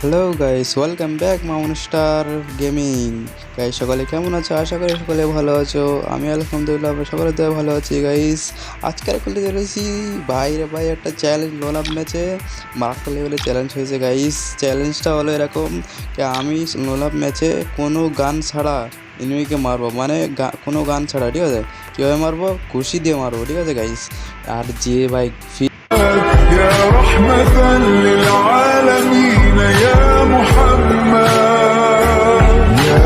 Hello guys welcome back মাউন star gaming guys সকালে কেমন আছো? আশা করি সকলে ভালো আছো। আমি আলহামদুলিল্লাহ, আমরা সকলে ভালো আছি গাইস আজকের করতে চলেছি বাইরে ভাই একটা চ্যালেঞ্জ লোলাপ ম্যাচে মারাত্মক লেভেলে চ্যালেঞ্জ হয়েছে গাইস চ্যালেঞ্জটা হলো এরকম যে, আমি লোলাপ ম্যাচে কোনো গান ছাড়া এনিমিকে মারবো। মানে কোনো গান ছাড়া, ঠিক আছে? কীভাবে মারবো? খুশি দিয়ে মারবো, ঠিক আছে গাইস আর যে ভাই ফি يا رحمة للعالمين يا محمد يا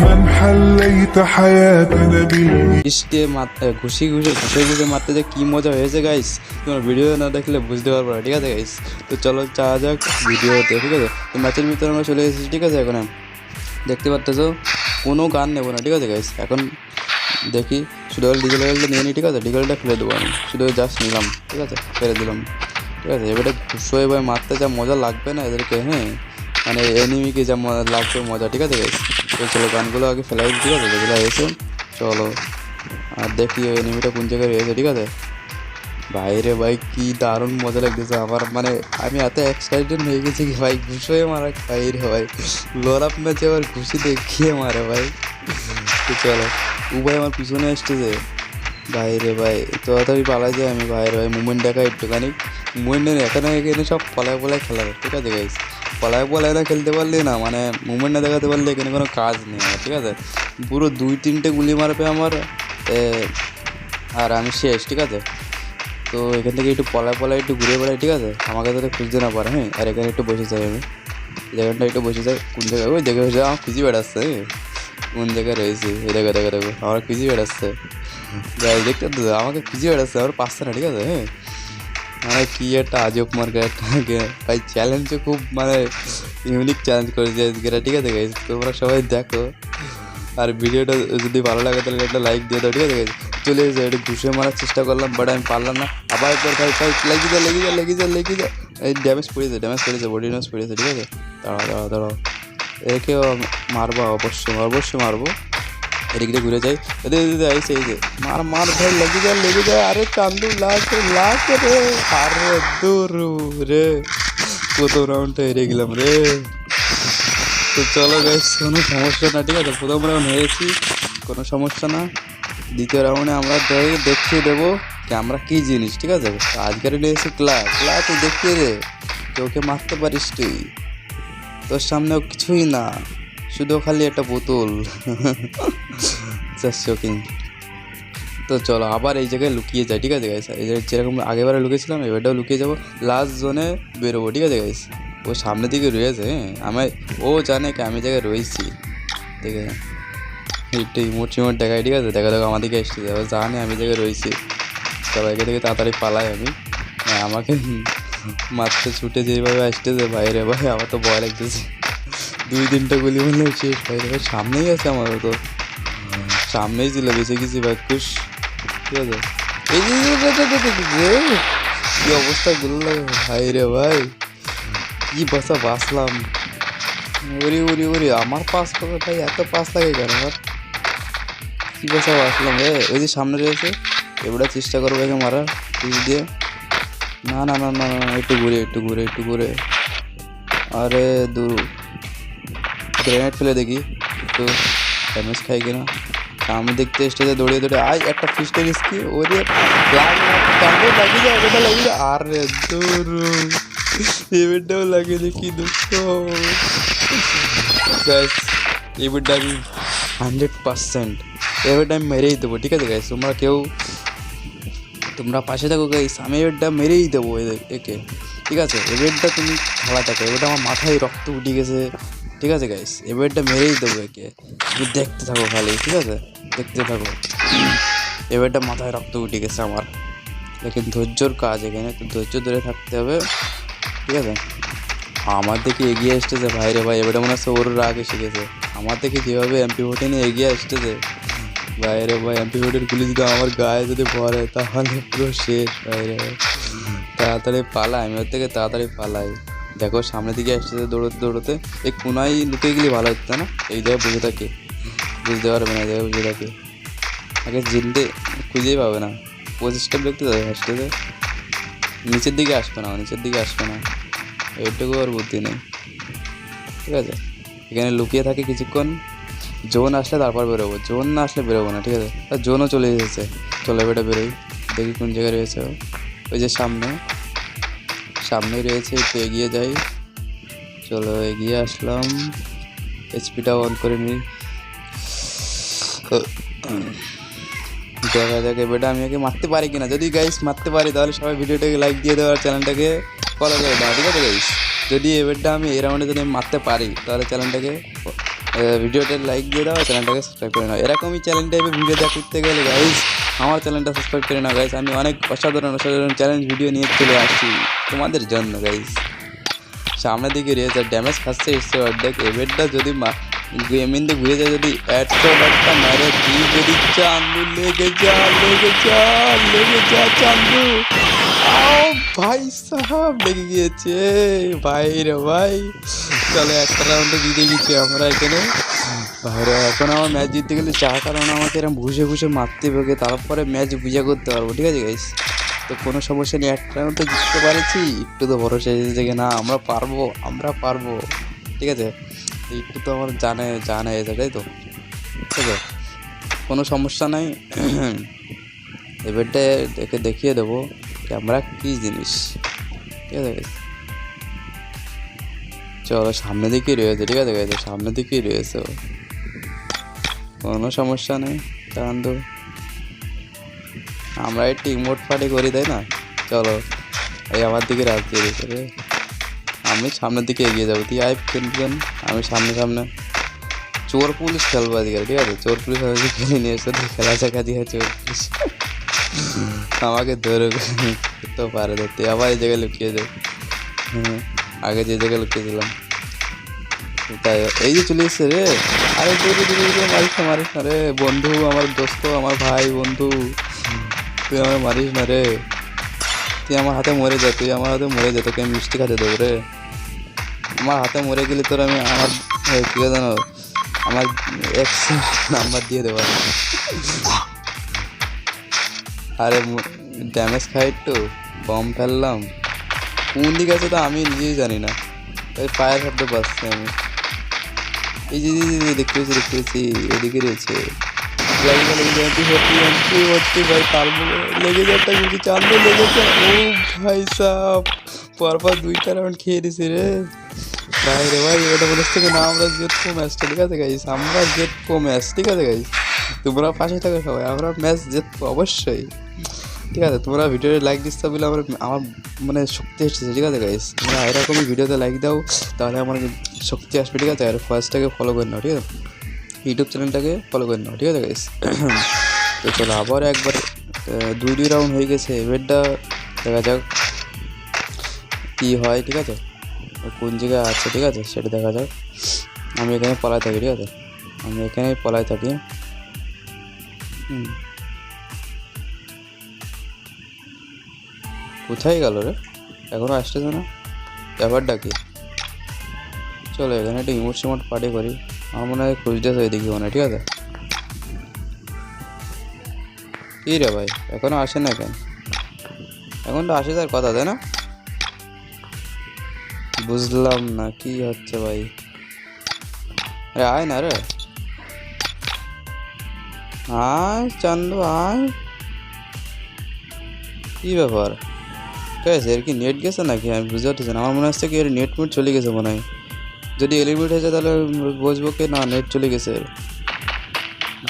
من حليت حياتنا بالإيمان বৃষ্টি মারতে ঘুষি ঘুষে ঘুষে ঘুষে মারতে যে কী মজা হয়েছে গাইস তোমার ভিডিও না দেখলে বুঝতে পারবো না ঠিক আছে গাইস তো চলো চা যাক ভিডিওতে ঠিক আছে তো ম্যাচের ভিতরে আমরা চলে এসেছি ঠিক আছে এখন দেখতে পারতেছো কোনো গান নেবো না ঠিক আছে গাইস এখন দেখি শুধু ডিজেল লেভেলটা নিয়ে নিই ঠিক আছে ডিজেলটা ফেলে দেবো আমি শুধু জাস্ট নিলাম ঠিক আছে ফেলে দিলাম ঠিক আছে? এবারে ঘুষো এবার মারতে যা মজা লাগবে না এদেরকে হ্যাঁ? মানে এনিমিকে যা মজা লাগবে মজা, ঠিক আছে? তো চলো গানগুলো আগে ফেলাই ঠিক আছে? যেগুলো এসে চলো। আর দেখি এনিমিটা কোন জায়গায় রয়েছে, ঠিক আছে? বাইরে ভাই, কি দারুণ মজা লাগতেছে আমার মানে আমি এত এক্সাইটেড হয়ে গেছি কি ভাই, ঘুষোয় মারা বাইরে ভাই। লোরাপ ম্যাচে আবার ঘুষি দেখিয়ে মারে ভাই। তো চলো ও ভাই আমার পিছনে বাইরে ভাই, তো তাড়াতাড়ি পালাই যায় আমি, বাইরে ভাই মুভমেন্ট দেখা একটুখানি। মুভমেন্ট এখানে এখানে সব পলায় পলায় খেলা হয়, ঠিক আছে গাইস পলায় পলায় না খেলতে পারলে না মানে মুভমেন্ট না দেখাতে পারলে এখানে কোনো কাজ নেই আমার ঠিক আছে? পুরো দুই তিনটে গুলি মারবে আমার এ, আর আমি শেষ ঠিক আছে? তো এখান থেকে একটু পলায় পলায় একটু ঘুরে বেড়াই ঠিক আছে? আমাকে যাতে খুঁজতে না পারে হ্যাঁ? আর এখানে একটু বসে যাই আমি। জায়গাটা একটু বসে যাই কোন জায়গায়? ওই জায়গায় বসে আমার খুঁজি বেড়াচ্ছে হ্যাঁ। কোন জায়গায় রয়েছে? এই দেখো দেখো দেখো আমার খুঁজি বেড়াচ্ছে। দেখতে আমাকে খুঁজি বেড়াচ্ছে আমার পাচ্ছে না ঠিক আছে? হ্যাঁ? মানে কি একটা আজব মার্কেট ভাই চ্যালেঞ্জও খুব মানে ইউনিক চ্যালেঞ্জ করেছে আজকে ঠিক আছে গাইজ তোমরা সবাই দেখো। আর ভিডিওটা যদি ভালো লাগে তাহলে একটা লাইক দিয়ে দাও, ঠিক আছে guys? চলে এসে একটু ঘুষে মারার চেষ্টা করলাম বাট আমি পারলাম না। আবার একবার ভাই ভাই, লেগে যা লেগে যা লেগে যা লেগে যা। এই ড্যামেজ পড়েছে ড্যামেজ পড়েছে বডি ড্যামেজ পড়েছে ঠিক আছে? দাঁড়াও দাঁড়াও দাঁড়াও। একেও মারবো, অবশ্যই অবশ্যই মারবো। এদিক দিয়ে ঘুরে যাই। দিদি যে মার মার ভাই লেগে যায় লেগে যায়। আরে চান্দু লাগে লাগে রে। আরে দূর রে। কত রাউন্ডটা হেরে গেলাম রে। তো চলো গাইস কোনো সমস্যা না, ঠিক আছে? প্রথম রাউন্ড হয়েছি, কোনো সমস্যা না। দ্বিতীয় রাউন্ডে আমরা দেখিয়ে দেবো যে আমরা কী জিনিস, ঠিক আছে? আজকের এসে ক্লা ক্লা তুই দেখিয়ে দে ওকে মারতে পারিস তুই। তোর সামনেও কিছুই না। শুধু খালি একটা বোতল জাস্ট শোকিং তো চলো আবার এই জায়গায় লুকিয়ে যাই ঠিক আছে গাইস এই জায়গায় যেরকম আগেবারে লুকিয়েছিলাম এবারটাও লুকিয়ে যাব। লাস্ট জোনে বেরোবো ঠিক আছে গাইস ও সামনের দিকে রয়েছে হ্যাঁ? আমায় ও জানে কি আমি জায়গায় রয়েছি। ঠিক আছে? একটু ইমোট টিমোট দেখাই ঠিক আছে? দেখা দেখো আমার দিকে এসছে। ও জানে আমি জায়গায় রয়েছি। সবাইকে থেকে তাড়াতাড়ি পালাই আমি। হ্যাঁ, আমাকে মারতে ছুটে যেভাবে আসতেছে বাইরে ভাই আমার তো ভয় লাগতেছে। দুই তিনটা গুলি মনে শেষ বাইরে ভাই সামনেই আছে আমার তো সামনেই ছিল বেঁচে গেছি ভাই খুশ ঠিক আছে এই কি অবস্থা গুলো ভাই রে ভাই। কি বাসা বাসলাম ওরে ওরে ওরে আমার পাস করে ভাই এত পাস লাগে কেন আমার কি বাসা বাসলাম রে? ওই যে সামনে রয়েছে এবারে চেষ্টা করব একে মারার পিস দিয়ে। না না না না, একটু ঘুরে একটু ঘুরে একটু ঘুরে। আরে দূর। গ্রেনেড ফেলে দেখি। একটু ড্যামেজ খাই কিনা। আমি দেখতে স্টেজে দৌড়িয়ে দৌড়ে আয়, একটা ফিস্টের স্কি ওরে যায় আরে দূর এবারটাও লাগে যে কি দুঃখ। গাইস এবারটা আমি হান্ড্রেড পার্সেন্ট এবারটা আমি মেরেই দেবো, ঠিক আছে গাইস তোমরা কেউ, তোমরা পাশে থাকো গাইস আমি এবারটা মেরেই দেবো একে। ঠিক আছে? এবারটা তুমি খেলা থাকো এবারটা আমার মাথায় রক্ত উঠে গেছে। ঠিক আছে গাইস এবারটা মেরেই দেবো একে। তুমি দেখতে থাকো খালি, ঠিক আছে? দেখতে থাকো। এবারটা মাথায় রক্ত উঠে গেছে আমার। লেকিন ধৈর্যর কাজ এখানে, তো ধৈর্য ধরে থাকতে হবে, ঠিক আছে? আমার দিকে এগিয়ে আসতেছে ভাইরে ভাই, এবারে মনে হচ্ছে ওর রাগ এসে গেছে। আমার থেকে যেভাবে এমপি ভোটে নিয়ে এগিয়ে আসতেছে? বাইরে ভাই এমপি ভোটের গুলি যদি আমার গায়ে যদি পড়ে, তাহলে পুরো শেষ ভাই। তাড়াতাড়ি পালাই, আমি ওর থেকে তাড়াতাড়ি পালাই। দেখো, সামনের দিকে আসতেছে দৌড়তে দৌড়তে। এই কোনায় লুকিয়ে গেলে ভালো হতো না? এই জায়গায় বুঝে থাকে বুঝতে পারবে না, এই জায়গায় বুঝে থাকে আগে জিনতে খুঁজেই পাবে না। পঁচিশটা দেখতে যাবে ফার্স্টে নিচের দিকে আসবে না, নিচের দিকে আসবে না। এইটুকু আর বুদ্ধি নেই। ঠিক আছে? এখানে লুকিয়ে থাকে কিছুক্ষণ। জোন আসলে তারপর বেরোবো। জোন না আসলে বেরোবো না, ঠিক আছে? জোনও চলে এসেছে। চলে বেটা বেরোই। দেখি কোন জায়গায় রয়েছে ওই যে সামনে। সামনেই রয়েছে, একটু এগিয়ে যাই। চলো, এগিয়ে আসলাম। এইচপিটা অন করে নিই। দেখা যাক এবারটা আমি ওকে মারতে পারি কিনা। যদি গাইস মারতে পারি, তাহলে সবাই ভিডিওটাকে লাইক দিয়ে দেওয়ার চ্যানেলটাকে ফলো করে দাও, ঠিক আছে গাইস যদি এবারটা আমি এই রাউন্ডে যদি মারতে পারি, তাহলে চ্যানেলটাকে ভিডিওটা লাইক দিয়ে দাও চ্যানেলটাকে সাবস্ক্রাইব করে নাও। এরকমই চ্যানেল টাইপের ভিডিও দেখ করতে গেলে গাইস আমার চ্যানেলটা সাবস্ক্রাইব করে নাও গাইস আমি অনেক অসাধারণ অসাধারণ চ্যালেঞ্জ ভিডিও নিয়ে চলে আসছি তোমাদের জন্য গাইস সামনের দিকে রয়েছে ড্যামেজ খাচ্ছে এসছে অর্ধেক এবারটা যদি গেমিন্দে ঘুরে যায়, যদি একশো একটা মারে তুই যদি চান্দু লেগে যা লেগে যা লেগে যা চান্দু। ভাই সাহাব, লেগে গিয়েছে। ভাই রে ভাই। চলো, একটা রাউন্ডে জিতে গেছি আমরা এখানে। ভাইরা এখন আমার ম্যাচ জিততে গেলে চা কারণ আমাকে এরকম ঘুষে ঘুষে মারতে হবে, তারপরে ম্যাচ বুঝা করতে পারব, ঠিক আছে গাইস তো কোনো সমস্যা নেই, একটা রাউন্ড তো জিততে পারছি, একটু তো ভরসা এসেছে যে না, আমরা পারব আমরা পারব, ঠিক আছে? একটু তো আমার জানে, জানা এসে তাই তো? ঠিক আছে? কোনো সমস্যা নাই। এবারটা দেখে দেখিয়ে দেবো যে আমরা কী জিনিস, ঠিক আছে? চলো সামনে দিকেই রয়েছে, ঠিক আছে গাইছে সামনে দিকেই রয়েছে। কোনো সমস্যা নেই কারণ তো আমরা এই টিম মোট পার্টি করি, তাই না? চলো, এই আমার দিকে রাখতে দিয়েছে রে আমি সামনের দিকে এগিয়ে যাব, তুই আয় খেলবেন আমি সামনে সামনে। চোর পুলিশ খেলব আজকে, ঠিক আছে? চোর পুলিশ আজকে খেলে নিয়ে এসে খেলা শেখা দিয়ে চোর পুলিশ। আমাকে ধরে তো পারে ধরতে আবার এই জায়গায় লুকিয়ে যাও হুম। আগে যে জায়গায় লুকিয়েছিলাম তাই এই যে চলে এসছে রে। আরে মারিস না মারিস না রে। বন্ধু, আমার দোস্ত, আমার ভাই, বন্ধু। তুই আমার মারিস না রে। তুই আমার হাতে মরে যা, তুই আমার হাতে মরে যা, তোকে আমি মিষ্টি খাতে দেবো রে। আমার হাতে মরে গেলে তোর আমি আমার কি জানো? আমার এক্স নাম্বার দিয়ে দেবো। আরে ড্যামেজ খাই একটু বম ফেললাম। কোন দিকে আছে তো আমি নিজেই জানি না। তাই পায়ের শব্দ পাচ্ছি আমি। এই যে দেখতে পেয়েছি দেখতে পেয়েছি এদিকে রয়েছে। খেয়ে রে ভাই রে ভাই না আমরা আমরা ম্যাচ ঠিক আছে তোমরা পাশে থাকো সবাই আমরা ম্যাচ জিতবো অবশ্যই ঠিক আছে, তোমরা ভিডিওতে লাইক দিচ্ছ বলে আমার আমার মানে শক্তি এসেছে, ঠিক আছে গাইস তোমরা এরকমই ভিডিওতে লাইক দাও, তাহলে আমার শক্তি আসবে, ঠিক আছে? আর ফার্স্টটাকে ফলো করে নাও, ঠিক আছে? ইউটিউব চ্যানেলটাকে ফলো করে নাও, ঠিক আছে গাইস তো চলো, আবার একবার দুই দুই রাউন্ড হয়ে গেছে, এবারটা দেখা যাক কী হয়, ঠিক আছে? কোন জায়গায় আছে, ঠিক আছে? সেটা দেখা যাক। আমি এখানে পলায় থাকি, ঠিক আছে? আমি এখানে পলায় থাকি। হুম। কোথায় গেল রে? এখনও আসতেছে না? ব্যাপারটা কি চলো, এখানে একটা ইমোট সিমোট পার্টি করি। আমার মনে হয় খুঁজতেছে এদিকে মনে ঠিক আছে? কি রে ভাই, এখনও আসে না কেন? এখন তো আসে তার কথা, তাই না? বুঝলাম না, কি হচ্ছে ভাই? আরে, আয় না রে। আয়, চান্দু, আয়। কি ব্যাপার? ঠিক আছে? এর কি নেট গেছে নাকি? আমি বুঝতে পারতেছি না। আমার মনে হচ্ছে কি এর নেট মেট চলে গেছে মনে হয়। যদি এলিমিট হয়েছে তাহলে বুঝব কি না নেট চলে গেছে এর।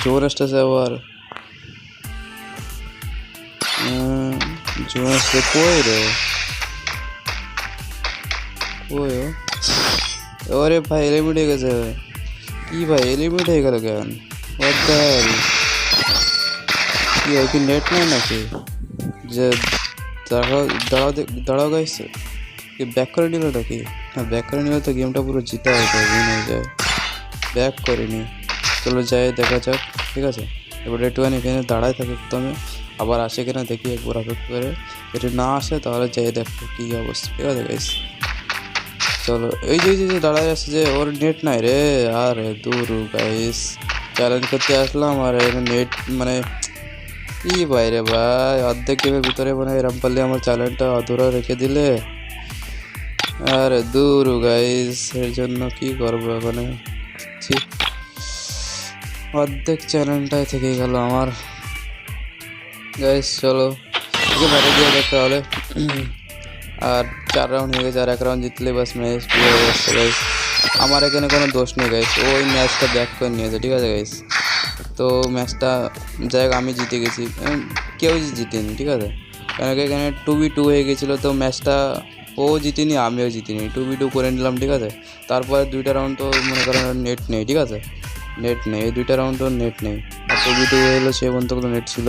জোর আসতেছে আবার। উম, জোর আসছে কই রে? কই ও? ওরে ভাই এলিমিট হয়ে গেছে। কি ভাই এলিমিট হয়ে গেল কেন? What the hell? কি ওই কি নেট নেই নাকি? যে দাঁড়াও দাঁড়াও দাঁড়াও গাইছে কি ব্যাক করে নিল নাকি? হ্যাঁ ব্যাক করে নিলে তো গেমটা পুরো জিতা হয়ে যায় উইন হয়ে যায়। ব্যাক করিনি। চলো যাই, দেখা যাক, ঠিক আছে? এবার একটুখানি এখানে দাঁড়ায় থাকি আমি আবার আসে কিনা দেখি একবার অপেক্ষা করে। যদি না আসে তাহলে যাই দেখো কী অবস্থা, ঠিক আছে গাইস চলো, এই যে, এই যে- যে দাঁড়ায় আছে যে, ওর নেট নাই রে। আরে দূর গাইস চ্যালেঞ্জ করতে আসলাম, আর নেট মানে কি বাইরে ভাই? অর্ধেক গেমের ভিতরে মানে এরম পারলে আমার চ্যালেঞ্জটা অধুরা রেখে দিলে। আরে দূর গাইস এর জন্য কি করব এখন? ছি। অর্ধেক চ্যানেলটাই থেকে গেল আমার। গাইস চলো। বাইরে দিয়ে দেখতে হলে আর চার রাউন্ড হয়ে গেছে, আর এক রাউন্ড জিতলে বাস ম্যাচ হয়ে গাইস আমার এখানে কোনো দোষ নেই গাইস ওই ম্যাচটা ব্যাক করে নিয়েছে, ঠিক আছে গাইস তো ম্যাচটা যাই হোক, আমি জিতে গেছি। কেউ জিতেনি, ঠিক আছে? কেন কি এখানে টু বি টু হয়ে গেছিল, তো ম্যাচটা ও জিতিনি, আমিও জিতিনি। টু বি টু করে নিলাম, ঠিক আছে? তারপরে দুইটা রাউন্ড তো মনে করেন নেট নেই, ঠিক আছে? নেট নেই, এই দুইটা রাউন্ড তো নেট নেই। আর টু বি টু হলো সে পর্যন্ত কোনো নেট ছিল।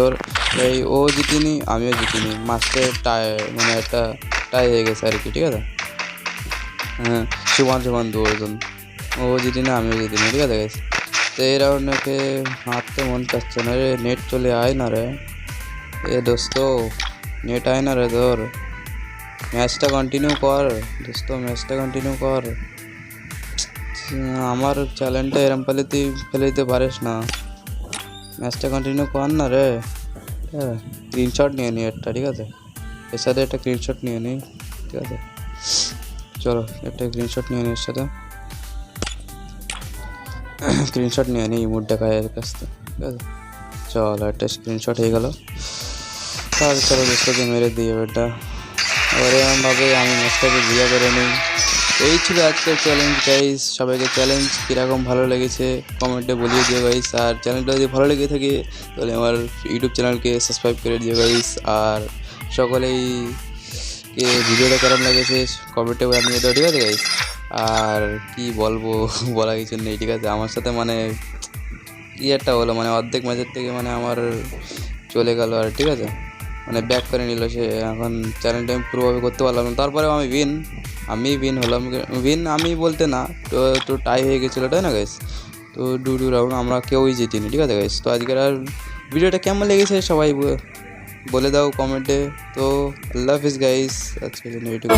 এই ও জিতিনি, আমিও জিতিনি। মাস্টে টাই মানে একটা টাই হয়ে গেছে আর কি, ঠিক আছে? হ্যাঁ সমান সমান দুজন ও জিতিনি, আমিও জিতিনি, ঠিক আছে? তো এই রাউন্ডকে হাঁটতে মন চাচ্ছে না রে? নেট চলে আয় না রে। এ দোস্ত নেট আয় না রে ধর। ম্যাচটা কন্টিনিউ কর। দোস্ত ম্যাচটা কন্টিনিউ কর। আমার চ্যালেঞ্জটা এরম পেলে তুই ফেলে দিতে পারিস না। ম্যাচটা কন্টিনিউ কর না রে। স্ক্রিনশট নিয়ে নি একটা, ঠিক আছে? এর সাথে একটা স্ক্রিনশট নিয়ে নিই ঠিক আছে? চলো, একটা স্ক্রিনশট নিয়ে নিই এর সাথে। স্ক্রিনশট নিয়ে নিই মুড দেখা এর কাছ থেকে, ঠিক আছে? চলো, একটা স্ক্রিনশট হয়ে গেল। তাহলে চলো দোস্তকে মেরে দিই ওটা এবার এরকমভাবে আমি ম্যাচটাকে বিয়ে করে নিই। এই ছিল আজকের চ্যালেঞ্জ গাইস সবাইকে চ্যালেঞ্জ কীরকম ভালো লেগেছে কমেন্টে বলিয়ে দিও গাইস আর চ্যানেলটা যদি ভালো লেগে থাকে, তাহলে আমার ইউটিউব চ্যানেলকে সাবস্ক্রাইব করে দিও গাইস আর সকলেই ভিডিওটা কেমন লেগেছে কমেন্টে জানিয়ে দাও, ঠিক আছে গাইস আর কি বলব, বলা কিছু নেই, ঠিক আছে? আমার সাথে মানে একটা হলো মানে অর্ধেক ম্যাচের থেকে মানে আমার চলে গেল আর, ঠিক আছে? মানে ব্যাক করে নিল সে, এখন চ্যালেঞ্জটা আমি পুরোভাবে করতে পারলাম না। তারপরেও আমি উইন আমি উইন হলাম। উইন আমি বলতে না, তো তো টাই হয়ে গেছিল, তাই না গাইস তো ডু ডু রাউন্ড আমরা কেউই জিতিনি, ঠিক আছে গাইস তো আজকের আর ভিডিওটা কেমন লেগেছে সবাই बोले दाओ कमेंट है तो अल्लाह हाफिज़ गाइस अच्छा दिन वीडियो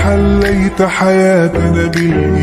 حليت حياتنا بال